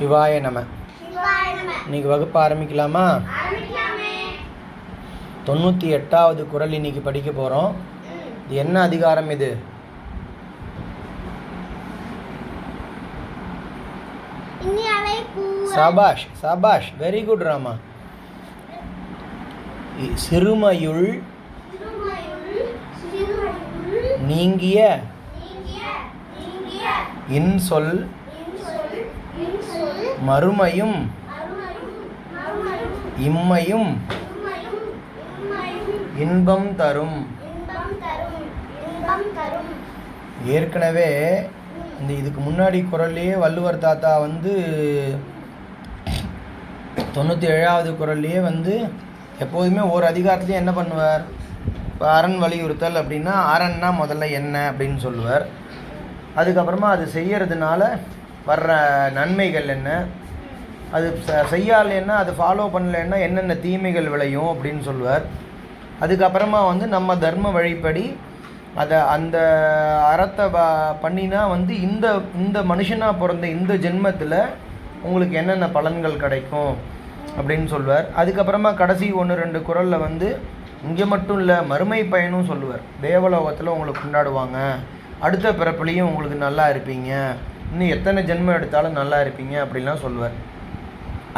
சிவாய நம. இன்னைக்கு வகுப்பு ஆரம்பிக்கலாமா? தொண்ணூற்றி எட்டாவது குறள் இன்னைக்கு படிக்க போகிறோம். இது என்ன அதிகாரம் இது? சாபாஷ் சாபாஷ் வெரி குட் ராமா. சிறுமையுள் நீங்கிய. இன்சொல் மறுமையும் இம்மையும் இன்பம் தரும். ஏற்கனவே இந்த இதுக்கு முன்னாடி குரல்லையே வள்ளுவர் தாத்தா வந்து தொண்ணூற்றி ஏழாவது குரல்லையே வந்து எப்போதுமே ஒரு அதிகாரத்துலேயும் என்ன பண்ணுவார்? இப்போ அரண் வலியுறுத்தல் அப்படின்னா அரண்னா முதல்ல என்ன அப்படின்னு சொல்லுவார். அதுக்கப்புறமா அது செய்கிறதுனால வர்ற நன்மைகள் என்ன? அது ச- அது ஃபாலோ பண்ணலைன்னா என்னென்ன தீமைகள் விளையும் அப்படின்னு சொல்லுவார். அதுக்கப்புறமா வந்து நம்ம தர்ம வழிப்படி அதை அந்த அறத்தை பண்ணினா வந்து இந்த இந்த மனுஷனாக பிறந்த இந்த ஜென்மத்தில் உங்களுக்கு என்னென்ன பலன்கள் கிடைக்கும் அப்படின்னு சொல்லுவார். அதுக்கப்புறமா கடைசி ஒன்று ரெண்டு குரலில் வந்து இங்கே மட்டும் இல்லை மறுமை பயனும் சொல்லுவார். தேவலோகத்தில் உங்களுக்கு கொண்டாடுவாங்க. அடுத்த பிறப்புலையும் உங்களுக்கு நல்லா இருப்பீங்க. இன்னும் எத்தனை ஜென்மம் எடுத்தாலும் நல்லா இருப்பீங்க அப்படிலாம் சொல்லுவார்.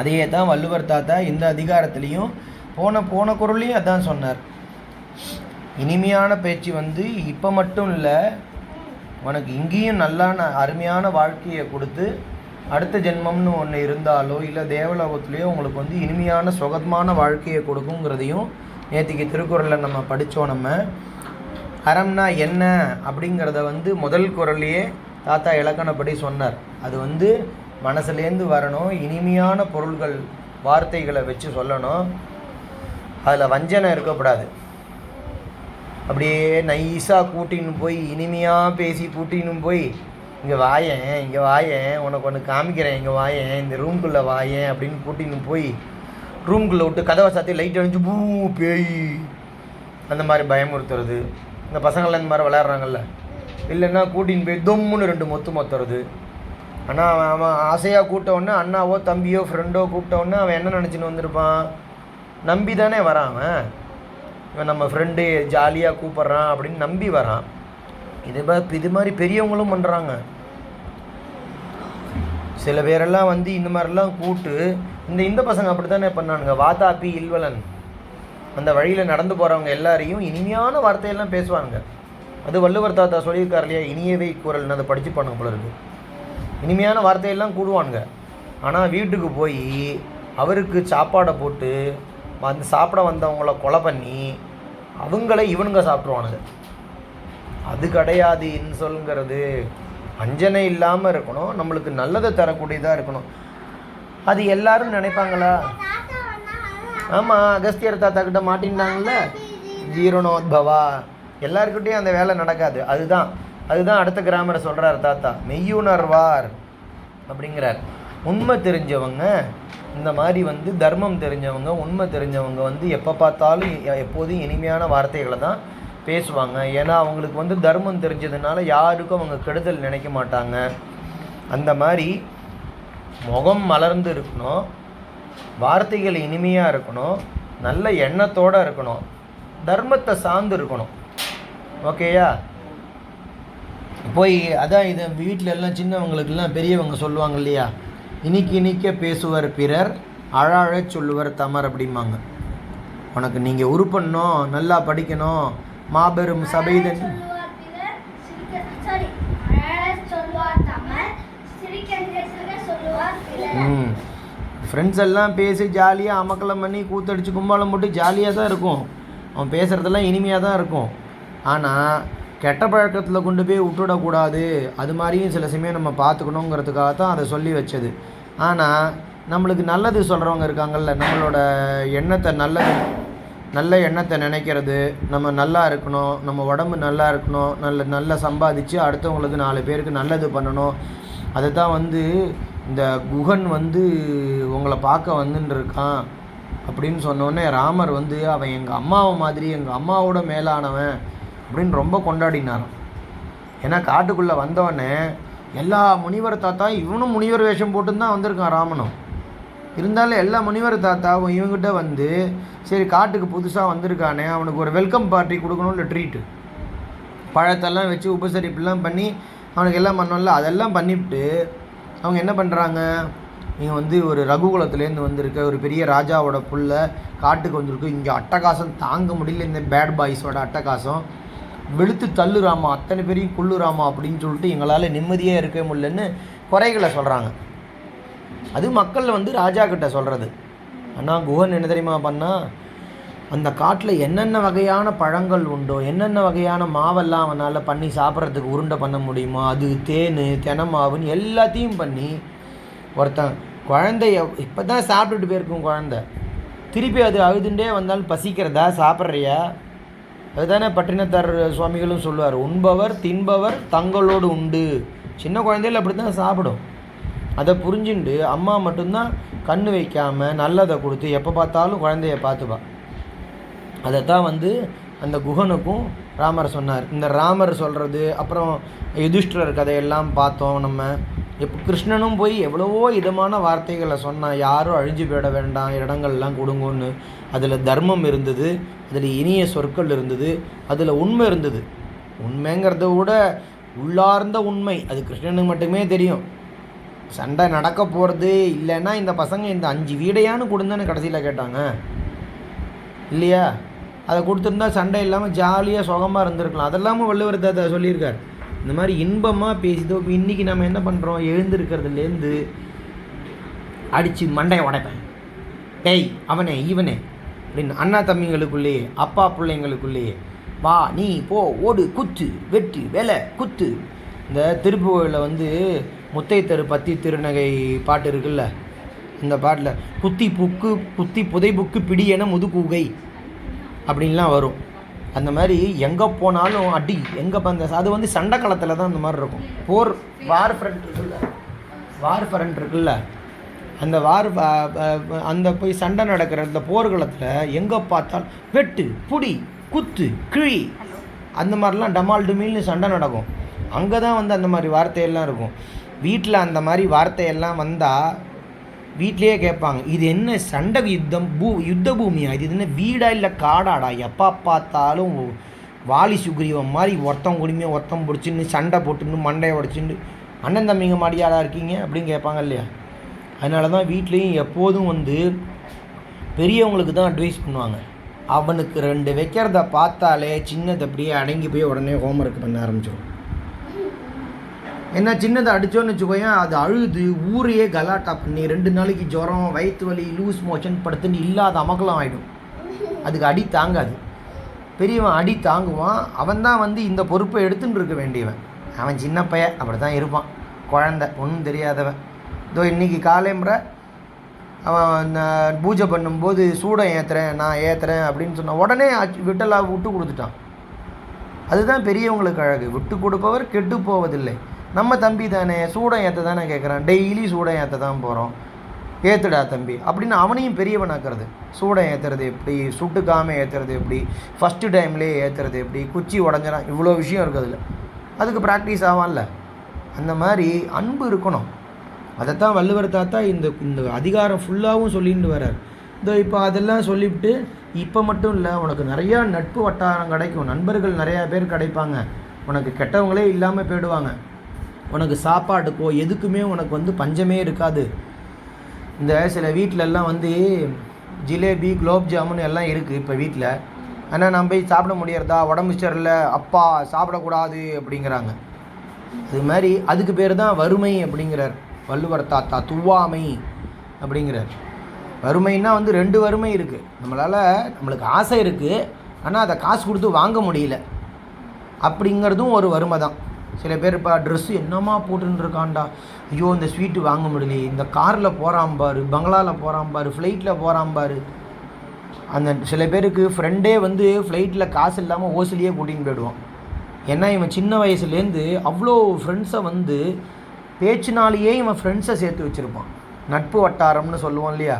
அதையே தான் வள்ளுவர் தாத்தா இந்த அதிகாரத்துலேயும் போன போன குரல்லையும் அதான் சொன்னார். இனிமையான பேச்சு வந்து இப்போ மட்டும் இல்லை உனக்கு இங்கேயும் நல்லான அருமையான வாழ்க்கையை கொடுத்து அடுத்த ஜென்மம்னு ஒன்று இருந்தாலோ இல்லை தேவலோகத்துலேயோ உங்களுக்கு வந்து இனிமையான சுகமான வாழ்க்கையை கொடுக்குங்கிறதையும் நேற்றுக்கு திருக்குறளில் நம்ம படித்தோம் நம்ம. அறம்னா என்ன அப்படிங்கிறத வந்து முதல் குரல்லையே தாத்தா இலக்கணப்படி சொன்னார். அது வந்து மனசுலேருந்து வரணும் இனிமையான பொருள்கள் வார்த்தைகளை வச்சு சொல்லணும். அதில் வஞ்சனை இருக்கக்கூடாது. அப்படியே நைஸாக கூட்டின்னு போய் இனிமையாக பேசி கூட்டின்னு போய் இங்கே வாயேன் இங்கே வாயேன் உனக்கு ஒன்று காமிக்கிறேன் இங்கே வாயேன் இந்த ரூம்குள்ளே வாயேன் அப்படின்னு கூட்டின்னு போய் ரூம்குள்ளே விட்டு கதவை சாத்தி லைட் அணிஞ்சு பூ பேய். அந்த மாதிரி பயமுறுத்துறது. இந்த பசங்கள்லாம் இந்த மாதிரி விளையாடுறாங்கல்ல. இல்லைன்னா கூட்டின்னு போய் தொம்முன்னு ரெண்டு மொத்து மொத்துறது. ஆனால் அவன் அவன் ஆசையாக கூப்பிட்டவொன்னே அண்ணாவோ தம்பியோ ஃப்ரெண்டோ கூப்பிட்டவொன்னே அவன் என்ன நினச்சின்னு வந்திருப்பான்? நம்பி தானே வரான் அவன். இவன் நம்ம ஃப்ரெண்டு ஜாலியாக கூப்பிட்றான் அப்படின்னு நம்பி வரான். இது இது மாதிரி பெரியவங்களும் பண்ணுறாங்க சில பேரெல்லாம் வந்து இந்த மாதிரிலாம் கூப்பிட்டு இந்த இந்த பசங்க அப்படி தானே பண்ணானுங்க? வாதாப்பி இல்வலன். அந்த வழியில் நடந்து போகிறவங்க எல்லாரையும் இனிமையான வார்த்தையெல்லாம் பேசுவாங்க அது வள்ளுவர் தாத்தா சொல்லியிருக்கார் இல்லையா? இனியவை குரல்னு அதை படித்து பண்ணுங்க போல இருக்குது இனிமையான வார்த்தையெல்லாம் கூடுவானுங்க ஆனால் வீட்டுக்கு போய் அவருக்கு சாப்பாடை போட்டு வந்து சாப்பிட வந்தவங்கள கொலை பண்ணி அவங்கள இவனுங்க சாப்பிட்ருவானுங்க அது கிடையாது இன்சொல்ங்கிறது அஞ்சனை இல்லாமல் இருக்கணும் நம்மளுக்கு நல்லதை தரக்கூடியதாக இருக்கணும். அது எல்லாரும் நினைப்பாங்களா? ஆமாம் அகஸ்தியர் தாத்தா கிட்ட மாட்டின்ட்டாங்கல்ல ஜீரணோத்பவா. எல்லாருக்கிட்டேயும் அந்த வேலை நடக்காது. அதுதான். அதுதான் அடுத்த கிராமரை சொல்கிறார் தாத்தா. மெய்யுணர்வார் அப்படிங்கிறார். உண்மை தெரிஞ்சவங்க இந்த மாதிரி வந்து தர்மம் தெரிஞ்சவங்க உண்மை தெரிஞ்சவங்க வந்து எப்போ பார்த்தாலும் எ- எப்போதும் இனிமையான வார்த்தைகளை தான் பேசுவாங்க. ஏன்னா அவங்களுக்கு வந்து தர்மம் தெரிஞ்சதுனால யாருக்கும் அவங்க கெடுதல் நினைக்க மாட்டாங்க. அந்த மாதிரி முகம் மலர்ந்து இருக்கணும் வார்த்தைகள் இனிமையாக இருக்கணும் நல்ல எண்ணத்தோடு இருக்கணும் தர்மத்தை சார்ந்து இருக்கணும். ஓகேயா? போய் அதான் இது வீட்டில் எல்லாம் சின்னவங்களுக்கெல்லாம் பெரியவங்க சொல்லுவாங்க இல்லையா? இனிக்கு இனிக்க பேசுவர் பிறர் அழாழச் சொல்லுவர் தமர் அப்படிம்பாங்க. உனக்கு நீங்கள் உருப்படணும் நல்லா படிக்கணும் மாபெரும் சபைதன் ஃப்ரெண்ட்ஸ் எல்லாம் பேசி ஜாலியாக அமக்கலம் பண்ணி கூத்தடிச்சு கும்பாலம் போட்டு ஜாலியாக தான் இருக்கும். அவன் பேசுகிறதெல்லாம் இனிமையாக தான் இருக்கும். ஆனால் கெட்ட பழக்கத்தில் கொண்டு போய் விட்டுடக்கூடாது. அது மாதிரியும் சில சமயம் நம்ம பார்த்துக்கணுங்கிறதுக்காக தான் அதை சொல்லி வச்சது. ஆனால் நம்மளுக்கு நல்லது சொல்கிறவங்க இருக்காங்கல்ல நம்மளோட எண்ணத்தை நல்லது நல்ல எண்ணத்தை நினைக்கிறது நம்ம நல்லா இருக்கணும் நம்ம உடம்பு நல்லா இருக்கணும் நல்ல நல்லா சம்பாதிச்சு அடுத்தவங்களுக்கு நாலு பேருக்கு நல்லது பண்ணணும். அதை தான் வந்து இந்த குகன் வந்து உங்களை பார்க்க வந்துன்னு இருக்கான் அப்படின்னு சொன்னோடனே ராமர் வந்து அவன் எங்கள் அம்மாவை மாதிரி எங்கள் அம்மாவோட மேலானவன் அப்படின்னு ரொம்ப கொண்டாடினாராம். ஏன்னா காட்டுக்குள்ளே வந்தவொடனே எல்லா முனிவர் தாத்தா இவனும் முனிவர் வேஷம் போட்டுன்னு தான் வந்திருக்கான் ராமனும். இருந்தாலும் எல்லா முனிவர் தாத்தாவும் இவங்ககிட்ட வந்து சரி காட்டுக்கு புதுசாக வந்திருக்கானே அவனுக்கு ஒரு வெல்கம் பார்ட்டி கொடுக்கணும்னு ட்ரீட்டு பழத்தெல்லாம் வச்சு உபசரிப்புலாம் பண்ணி அவனுக்கு எல்லாம் பண்ணோம்ல அதெல்லாம் பண்ணிவிட்டு அவங்க என்ன பண்ணுறாங்க நீங்கள் வந்து ஒரு ரகுகுலத்துலேருந்து வந்திருக்க ஒரு பெரிய ராஜாவோட புள்ள காட்டுக்கு வந்திருக்கு இங்கே அட்டகாசம் தாங்க முடியல இந்த பேட் பாய்ஸோட அட்டகாசம். வெளுத்து தள்ளுறாமா அத்தனை பேரையும் கொள்ளுறாமா அப்படின்னு சொல்லிட்டு எங்களால் நிம்மதியாக இருக்க முடியலன்னு குறைகளை சொல்கிறாங்க அது மக்கள் வந்து ராஜா கிட்ட சொல்கிறது அண்ணா குஹன் என்ன தெரியுமா பண்ணால் அந்த காட்டில் என்னென்ன வகையான பழங்கள் உண்டோ என்னென்ன வகையான மாவெல்லாம் அவனால் பண்ணி சாப்பிட்றதுக்கு உருண்டை பண்ண முடியுமோ அது தேன் தெனமாவுன்னு எல்லாத்தையும் பண்ணி ஒருத்தன் குழந்தைய இப்போ தான் சாப்பிட்டுட்டு போயிருக்கும் குழந்த. திருப்பி அது அழுதுண்டே வந்தாலும் பசிக்கிறதா சாப்பிட்றியா? அதுதானே பட்டினத்தார் சுவாமிகளும் சொல்லுவார் உண்பவர் தின்பவர் தங்களோடு உண்டு. சின்ன குழந்தைகள் அப்படி தான் சாப்பிடும். அதை புரிஞ்சுண்டு அம்மா மட்டும்தான் கண் வைக்காமல் நல்லதை கொடுத்து எப்போ பார்த்தாலும் குழந்தைய பார்த்துப்பா. அதைத்தான் வந்து அந்த குஹனுக்கும் ராமர் சொன்னார். இந்த ராமர் சொல்கிறது அப்புறம் யுதிஷ்டர் கதையெல்லாம் பார்த்தோம் நம்ம. இப்போ கிருஷ்ணனும் போய் எவ்வளவோ இதமான வார்த்தைகளை சொன்னான் யாரும் அழிஞ்சு போயிட வேண்டாம் இடங்கள்லாம் கொடுங்கன்னு. அதில் தர்மம் இருந்தது அதில் இனிய சொற்கள் இருந்தது அதில் உண்மை இருந்தது. உண்மைங்கிறத விட உள்ளார்ந்த உண்மை அது கிருஷ்ணனுக்கு மட்டுமே தெரியும். சண்டை நடக்க போகிறது இல்லைன்னா இந்த பசங்க இந்த அஞ்சு வீடையானு கொடுந்தேன்னு கடைசியில் கேட்டாங்க. இல்லையா? அதை கொடுத்துருந்தா சண்டை இல்லாமல் ஜாலியாக சுகமாக இருந்திருக்கலாம். அதெல்லாமும் வள்ளுவர் தாத்தா சொல்லியிருக்கார். இந்த மாதிரி இன்பமாக பேசிதோ இப்போ இன்றைக்கி நம்ம என்ன பண்ணுறோம் எழுந்திருக்கிறதுலேருந்து அடித்து மண்டையை உடைப்பேன். டேய் அவனே இவனே அப்படின்னு அண்ணா தம்பிங்களுக்குள்ளேயே அப்பா பிள்ளைங்களுக்குள்ளேயே வா நீ போ ஓடு குத்து வெட்டு வேலை குத்து. இந்த திருப்புகழில் வந்து முத்தைத்தரு பத்தி திருநகை பாட்டு இருக்குல்ல? இந்த பாட்டில் குத்தி புக்கு குத்தி புதை புக்கு பிடியென முதுகுகை அப்படின்லாம் வரும். அந்த மாதிரி எங்கே போனாலும் அடி எங்கே அந்த அது வந்து சண்டை களத்தில் தான் அந்த மாதிரி இருக்கும். போர் வார் ஃப்ரண்ட் இருக்குல்ல? வார் ஃப்ரண்ட் இருக்குல்ல? அந்த வார் அந்த போய் சண்டை நடக்கிற அந்த போர்க்களத்தில் எங்கே பார்த்தால் வெட்டு புடி குத்து கிழி அந்த மாதிரிலாம் டமால் டுமில்னு சண்டை நடக்கும். அங்கே தான் வந்து அந்த மாதிரி வார்த்தையெல்லாம் இருக்கும். வீட்டில் அந்த மாதிரி வார்த்தையெல்லாம் வந்தால் வீட்லேயே கேட்பாங்க இது என்ன சண்டை யுத்தம்? பூ யுத்த பூமியா? இது என்ன வீடா இல்லை காடாடா? எப்போ பார்த்தாலும் வாலி சுக்ரீவன் மாதிரி ஒருத்தன் குடிமையை ஒருத்தன் பிடிச்சின்னு சண்டை போட்டுன்னு மண்டையை உடச்சின்னு அண்ணன் தம்பிங்க மாடியாடா இருக்கீங்க? அப்படின்னு கேட்பாங்க இல்லையா? அதனால தான் வீட்லேயும் எப்போதும் வந்து பெரியவங்களுக்கு தான் அட்வைஸ் பண்ணுவாங்க. அவனுக்கு ரெண்டு வைக்கிறத பார்த்தாலே சின்னது அப்படியே அடங்கி போய் உடனே ஹோம்ஒர்க் பண்ண ஆரம்பிச்சிடும் என்ன சின்னதை அடித்தோன்னு வச்சுக்கோயேன் அது அழுது ஊரையே கலாட்டா பண்ணி ரெண்டு நாளைக்கு ஜுரம் வயிற்று வலி லூஸ் மோஷன் படுத்துன்னு இல்லாத அமகலம் ஆகிடும் அதுக்கு அடி தாங்காது. பெரியவன் அடி தாங்குவான் அவன் தான் வந்து இந்த பொறுப்பை எடுத்துகிட்டு இருக்க வேண்டியவன். அவன் சின்ன பையன் அப்படி தான் இருப்பான். குழந்த ஒன்றும் தெரியாதவன். இதோ இன்னைக்கு காலைம்புற அவன் பூஜை பண்ணும்போது சூடம் ஏற்றுறேன் நான் ஏற்றுறேன் அப்படின்னு சொன்னான் உடனே அச்சு- விட்டலா விட்டு கொடுத்துட்டான். அதுதான் பெரியவங்களுக்கு அழகு. விட்டு கொடுப்பவர் கெட்டு போவதில்லை. நம்ம தம்பி தானே சூடம் ஏற்ற தானே கேட்குறான் டெய்லி சூடம் ஏற்ற தான் போகிறோம் ஏற்றுடா தம்பி. அப்படின்னு அவனையும் பெரியவனாக்குறது. சூடம் ஏற்றுறது எப்படி? சுட்டுக்காமல் ஏற்றுறது எப்படி? ஃபஸ்ட்டு டைம்லேயே ஏற்றுறது எப்படி? குச்சி உடஞ்சிடான். இவ்வளோ விஷயம் இருக்குது அதில். அதுக்கு ப்ராக்டிஸ் ஆகான்ல அந்த மாதிரி அன்பு இருக்கணும். அதைத்தான் வள்ளுவர் தாத்தா இந்த இந்த அதிகாரம் ஃபுல்லாகவும் சொல்லிட்டு வர்றார். இதோ இப்போ அதெல்லாம் சொல்லிவிட்டு இப்போ மட்டும் இல்லை உனக்கு நிறையா நட்பு வட்டாரம் கிடைக்கும். நண்பர்கள் நிறையா பேர் கிடைப்பாங்க. உனக்கு கெட்டவங்களே இல்லாமல் போயிடுவாங்க. உனக்கு சாப்பாட்டுக்கோ எதுக்குமே உனக்கு வந்து பஞ்சமே இருக்காது. இந்த சில வீட்டிலலாம் வந்து ஜிலேபி குலோப் ஜாமுன் எல்லாம் இருக்குது இப்போ வீட்டில் ஆனால் நான் போய் சாப்பிட முடியறதா? உடம்பு சரியில்லை. அப்பா சாப்பிடக்கூடாது அப்படிங்கிறாங்க. அது மாதிரி அதுக்கு பேர் தான் வறுமை அப்படிங்கிறார். வள்ளுவர் தாத்தா துவாமை அப்படிங்கிறார். வறுமைன்னா வந்து ரெண்டு வறுமை இருக்குது நம்மளால் நம்மளுக்கு ஆசை இருக்குது ஆனால் அதை காசு கொடுத்து வாங்க முடியல. அப்படிங்கிறதும் ஒரு வறுமை தான். சில பேர் இப்போ ட்ரெஸ்ஸு என்னமா போட்டுன்னு இருக்கான்டா ஐயோ இந்த ஸ்வீட்டு வாங்க முடியலையே. இந்த காரில் போகிறான் பாரு பங்களாவில் போகிறான் பாரு ஃப்ளைட்டில் போகிறான் பாரு. அந்த சில பேருக்கு ஃப்ரெண்டே வந்து ஃப்ளைட்டில் காசு இல்லாமல் ஓசிலியே கூட்டின்னு போயிடுவான். ஏன்னா இவன் சின்ன வயசுலேருந்து அவ்வளோ ஃப்ரெண்ட்ஸை வந்து பேச்சுனாலேயே இவன் ஃப்ரெண்ட்ஸை சேர்த்து வச்சுருப்பான். நட்பு வட்டாரம்னு சொல்லுவோம் இல்லையா?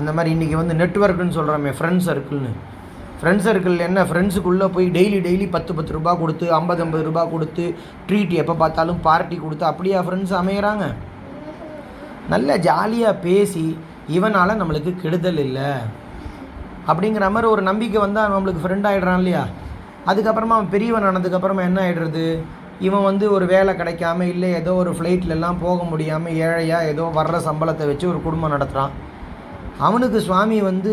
அந்த மாதிரி இன்றைக்கி வந்து நெட்ஒர்க்குன்னு சொல்கிறோமே ஃப்ரெண்ட்ஸ் சர்க்கிள்னு ஃப்ரெண்ட்ஸ் சர்க்கிள் என்ன? ஃப்ரெண்ட்ஸுக்குள்ளே போய் டெய்லி டெய்லி பத்து பத்து ரூபா கொடுத்து ஐம்பது ஐம்பது ரூபா கொடுத்து ட்ரீட் எப்போ பார்த்தாலும் பார்ட்டி கொடுத்து அப்படியா ஃப்ரெண்ட்ஸ் அமையிறாங்க? நல்ல ஜாலியாக பேசி இவனால் நம்மளுக்கு கெடுதல் இல்லை. அப்படிங்கிற மாதிரி ஒரு நம்பிக்கை வந்தால் நம்மளுக்கு ஃப்ரெண்ட் ஆகிடுறான் இல்லையா? அதுக்கப்புறமா அவன் பெரியவன் ஆனதுக்கப்புறமா என்ன ஆகிடுறது இவன் வந்து ஒரு வேலை கிடைக்காம இல்லை ஏதோ ஒரு ஃப்ளைட்லலாம் போக முடியாமல் ஏழையாக ஏதோ வர்ற சம்பளத்தை வச்சு ஒரு குடும்பம் நடத்துகிறான் அவனுக்கு சுவாமி வந்து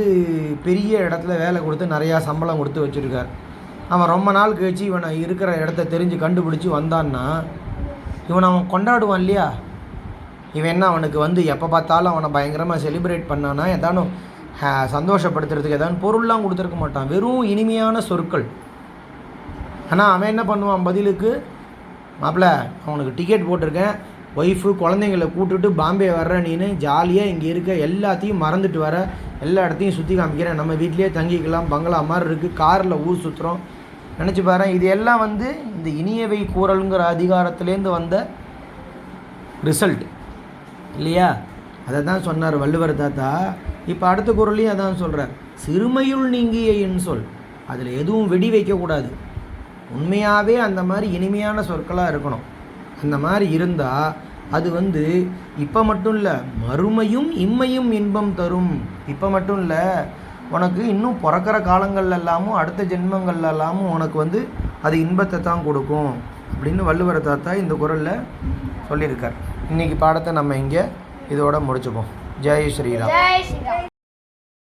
பெரிய இடத்துல வேலை கொடுத்து நிறையா சம்பளம் கொடுத்து வச்சுருக்கார். அவன் ரொம்ப நாள் கழிச்சு இவனை இருக்கிற இடத்த தெரிஞ்சு கண்டுபிடிச்சி வந்தான்னா இவனை அவன் கொண்டாடுவான் இல்லையா? இவன் என்ன அவனுக்கு வந்து எப்போ பார்த்தாலும் அவனை பயங்கரமாக செலிப்ரேட் பண்ணானா ஏதானும் சந்தோஷப்படுத்துறதுக்கு ஏதாவது பொருள்லாம் கொடுத்துருக்க மாட்டான். வெறும் இனிமையான சொற்கள். ஆனால் அவன் என்ன பண்ணுவான் பதிலுக்கு? மாப்பிள்ள அவனுக்கு டிக்கெட் போட்டிருக்கேன். ஒய்ஃபு குழந்தைங்கள கூட்டுட்டு பாம்பே வர்ற நீனு ஜாலியாக இங்கே இருக்க எல்லாத்தையும் மறந்துட்டு வர எல்லா இடத்தையும் சுற்றி காமிக்கிறேன். நம்ம வீட்லேயே தங்கிக்கலாம் பங்களா மாதிரி இருக்குது காரில் ஊர் சுற்றுறோம் நினச்சி பாரு இது எல்லாம் வந்து இந்த இனியவை கூறலுங்கிற அதிகாரத்துலேருந்து வந்த ரிசல்ட் இல்லையா? அதை தான் சொன்னார் வள்ளுவர் தாத்தா. இப்போ அடுத்த குரலையும் அதான் சொல்கிறார் சிறுமையுள் நீங்கிய என் சொல் அதில் எதுவும் வெடி வைக்கக்கூடாது. உண்மையாகவே அந்த மாதிரி இனிமையான சொற்களாக இருக்கணும். அந்த மாதிரி இருந்தால் அது வந்து இப்போ மட்டும் இல்லை மறுமையும் இம்மையும் இன்பம் தரும். இப்போ மட்டும் இல்லை உனக்கு இன்னும் பிறக்கிற காலங்கள்ல எல்லாமும் அடுத்த ஜென்மங்கள்ல எல்லாமும் உனக்கு வந்து அது இன்பத்தை தான் கொடுக்கும் அப்படின்னு வள்ளுவர தாத்தா இந்த குரலில் சொல்லியிருக்கார். இன்றைக்கி பாடத்தை நம்ம இங்கே இதோட முடிச்சுப்போம். ஜெய் ஸ்ரீராம்.